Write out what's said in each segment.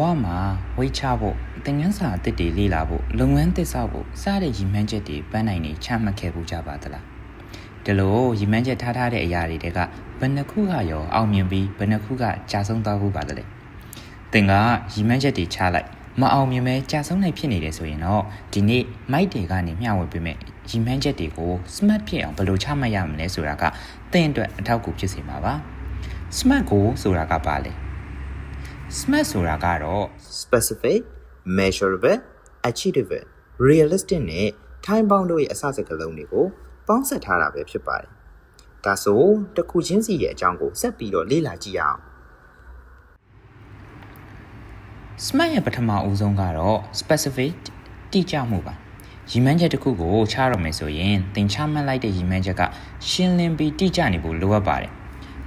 ဝမှာဝိတ်ချဖို့သင်ငန်းစာအသစ်တွေလေ့လာဖို့လုပ်ငန်းသစ်ဆောက်ဖို့စတဲ့ရည်မှန်းချက်တွေပန်းနိုင်နေချမှတ်ခဲ့ပူကြပါသလားဒီလိုရည်မှန်းချက်ထားထားတဲ့အရာတွေတဲကဘယ်နှခုကရောအောင်မြင်ပြီးဘယ်နှခုကကြာဆုံးသွားဖို့ပါသလဲသင်ကရည်မှန်းချက်တွေချလိုက်မအောင်မြင်မဲကြာဆုံးနိုင်ဖြစ်နေတယ်ဆိုရင်တော့ဒီနေ့မိုက်တွေကနေမျှဝေပေးမယ်ရည်မှန်းချက်တွေကို smart ဖြစ်အောင်ဘယ်လိုချမှတ်ရမလဲဆိုတာကသင်အတွက်အထောက်အကူဖြစ်စေမှာပါ smart ကိုဆိုတာကပါလေ smart ဆိုတာကတော့ specific measurable achievable realistic နဲ့ time bound တို့ရဲ့အစစကလုံးတွေကိုပေါင်းစပ်ထားတာပဲဖြစ်ပါတယ်။ဒါဆိုတစ်ခုချင်းစီရဲ့အကြောင်းကိုဆက်ပြီးတော့လေ့လာကြည့်ရအောင် smart ရဲ့ပထမအဦးဆုံးကတော့ specific တိကျမှုပါရည်မှန်းချက်တစ်ခုကိုချရမယ်ဆိုရင်သင်ချမှတ်လိုက်တဲ့ရည်မှန်းချက်ကရှင်းလင်းပြီးတိကျနေဖို့လိုအပ်ပါတယ်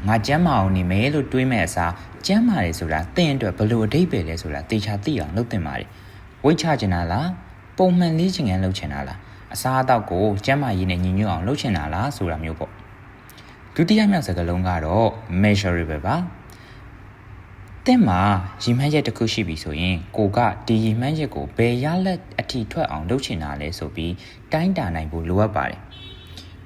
ငါကျမ်းမာအောင်နေမယ်လို့တွေးမဲ့အစား ကျမ်းမာတယ်ဆိုတာသင်အတွက်ဘယ်လိုအဓိပ္ပာယ်လဲဆိုတာသေချာသိအောင်လုပ်သင့်ပါတယ်ဝိတ်ချချင်တာလားပုံမှန်လေးချင်ငန်းလုပ်ချင်တာလားအစားအသောက်ကိုကျမ်းမာရေးနဲ့ညီညွတ်အောင်လုပ်ချင်တာလားဆိုတာမျိုးပေါ့ဒုတိယမြောက်စကားလုံးကတော့ measurable ပါတင့်မှာရီမှန်းချက်တစ်ခုရှိပြီဆိုရင်ကိုကဒီရီမှန်းချက်ကိုဘယ်ရလက်အထိထွက်အောင်လုပ်ချင်တာလဲဆိုပြီးတိုင်းတာနိုင်ဖို့လိုအပ်ပါတယ်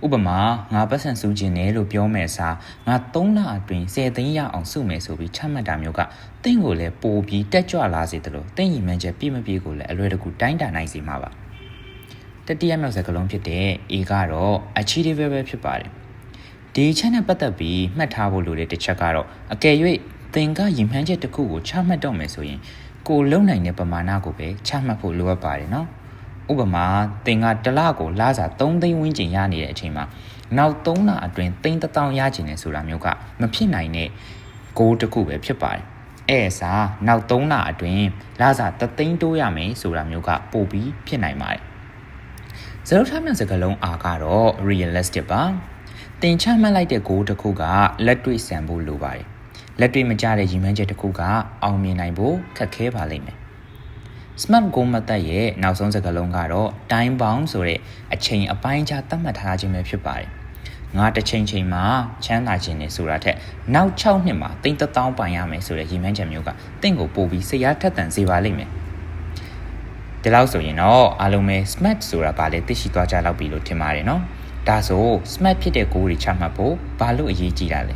ဥပမာငါပတ်စံစုခြင်းတယ်လို့ပြောမယ်စားငါ3လအတွင်း10သိန်းရအောင်စုမယ်ဆိုပြီးချမှတ်တာမျိုးကတင့်ကိုလည်းပိုပြီးတက်ကြွလာစေတယ်လို့တင့်ရီမှန်းချက်ပြည့်မပြည့်ကိုလည်းအလွယ်တကူတိုင်းတာနိုင်စေမှာပါတတိယမြောက်စကားလုံးဖြစ်တဲ့ A ကတော့ achievable ပဲဖြစ်ပါတယ်ဒီချက်နဲ့ပတ်သက်ပြီးမှတ်ထားဖို့လိုတဲ့တစ်ချက်ကတော့အကယ်၍သင်ကရည်မှန်းချက်တစ်ခုကိုချမှတ်တော့မယ်ဆိုရင်ကိုလုံနိုင်တဲ့ပမာဏကိုပဲချမှတ်ဖို့လိုအပ်ပါတယ်နော် ဥပမာသင်ကတစ်လကိုလစာ3သိန်းဝန်းကျင်ရနေတဲ့အချိန်မှာနောက်3လအတွင်းသိန်း1000ရချင်တယ်ဆိုတာမျိုးကမဖြစ်နိုင်တဲ့ goal တစ်ခုပဲဖြစ်ပါတယ်အဲ့အစားနောက်3လအတွင်းလစာ3သိန်းတိုးရမယ်ဆိုတာမျိုးကပိုပြီးဖြစ်နိုင်ပါတယ်ဇောထားမြန်စကားလုံးအာကတော့ realistic ပါတင်ချမှတ်လိုက်တဲ့ goal တစ်ခုကလက်တွေ့ဆန်ဖို့လိုပါတယ်လက်တွေ့မကျတဲ့ရည်မှန်းချက်တစ်ခုကအောင်မြင်နိုင်ဖို့ခက်ခဲပါလိမ့်မယ် smart goal မသက်ရဲ့နောက်ဆုံးစကားလုံးကတော့ time bound ဆိုတဲ့အချိန်အပိုင်းခြားသတ်မှတ်ထားခြင်းပဲဖြစ်ပါတယ်ငါတစ်ချိန်ချိန်မှာချမ်းသာခြင်းနဲ့ဆိုတာထက်နောက်6နှစ်မှာတိမ်တောင်းပိုင်ရမယ်ဆိုတဲ့ရည်မှန်းချက်မျိုးကတင့်ကိုပို့ပြီးစိတ်အားထက်သန်စေပါလိမ့်မယ်ဒီလောက်ဆိုရင်တော့အားလုံးပဲ smart ဆိုတာဘာလဲသိရှိသွားကြလောက်ပြီလို့ထင်ပါတယ်နော်ဒါဆို smart ဖြစ်တဲ့ goal တွေချမှတ်ဖို့ဘာလို့အရေးကြီးတာလဲ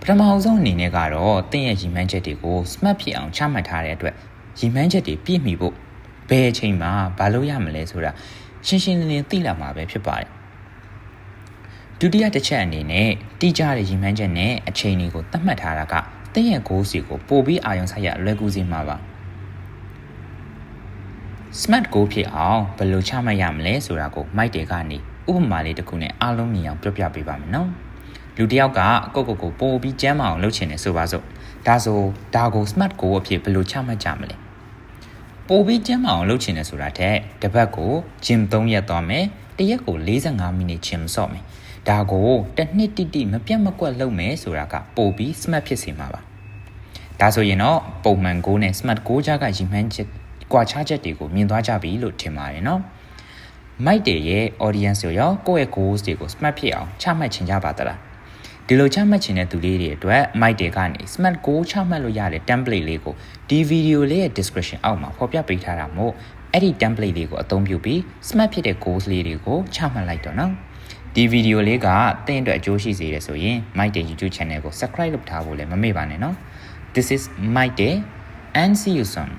ပထမအဆုံးအနေနဲ့ကတော့တင့်ရဲ့ရည်မှန်းချက်တွေကို smart ဖြစ်အောင်ချမှတ်ထားတဲ့အတွက် ရည်မှန်းချက်တွေပြည့်မီဖို့ဘယ်အချိန်မှာဘာလို့ရမလဲဆိုတာရှင်းရှင်းလင်းလင်းသိလာမှာပဲဖြစ်ပါတယ်ဒုတိယတစ်ချက်အနေနဲ့တိကျတဲ့ရည်မှန်းချက်နဲ့အချိန်တွေကိုသတ်မှတ်ထားတာကတင့်ရဲ့ goal စီကိုပို့ပြီးအာရုံစိုက်ရလွယ်ကူစေမှာပါ smart goal ဖြစ်အောင်ဘယ်လိုချမှတ်ရမလဲဆိုတာကိုမိုက်တယ်ကနေဥပမာလေးတစ်ခုနဲ့အားလုံးမြင်အောင်ပြောပြပေးပါမယ်နော် လူတစ်ယောက်ကကိုယ့်ကိုယ်ကိုပို့ပြီးကျမ်းမာအောင်လုပ်ချင်တယ်ဆိုပါစို့ဒါဆိုဒါကို smart goal အဖြစ်ဘယ်လိုချမှတ်ကြမလဲပို့ပြီးကျမ်းမာအောင်လုပ်ချင်တယ်ဆိုတာထက်တစ်ပတ်ကို gym 3ရက်သွားမယ်တစ်ရက်ကို45မိနစ် gym ဆော့မယ်ဒါကိုတစ်နှစ်တိတိမပြတ်မကွက်လုပ်မယ်ဆိုတာကပို့ပြီး smart ဖြစ်စေမှာပါဒါဆိုရင်တော့ပုံမှန် goal နဲ့ smart goal ကြားကရည်မှန်းချက်ကွာခြားချက်တွေကိုမြင်သွားကြပြီလို့ထင်ပါတယ်နော်မိုက်တယ်ရဲ့ audience ရောရောကိုယ့်ရဲ့ goals တွေကို smart ဖြစ်အောင်ချမှတ်ချင်ကြပါသလား ဒီလိုချမှတ်ချင်တဲ့သူလေးတွေအတွက်မိုက်တယ်ကနေ smart goal ချမှတ်လို့ရတဲ့ template လေးကိုဒီ video လေးရဲ့ description အောက်မှာဖော်ပြပေးထားတာမို့အဲ့ဒီ template လေးကိုအသုံးပြုပြီး smart ဖြစ်တဲ့ goals လေးတွေကိုချမှတ်လိုက်တော့နော်ဒီ video လေးကသင်အတွက်အကျိုးရှိစေတယ်ဆိုရင် Mike Day YouTube channel ကို subscribe လုပ်ထားဖို့လည်းမမေ့ပါနဲ့နော် This is Mike Day and see you soon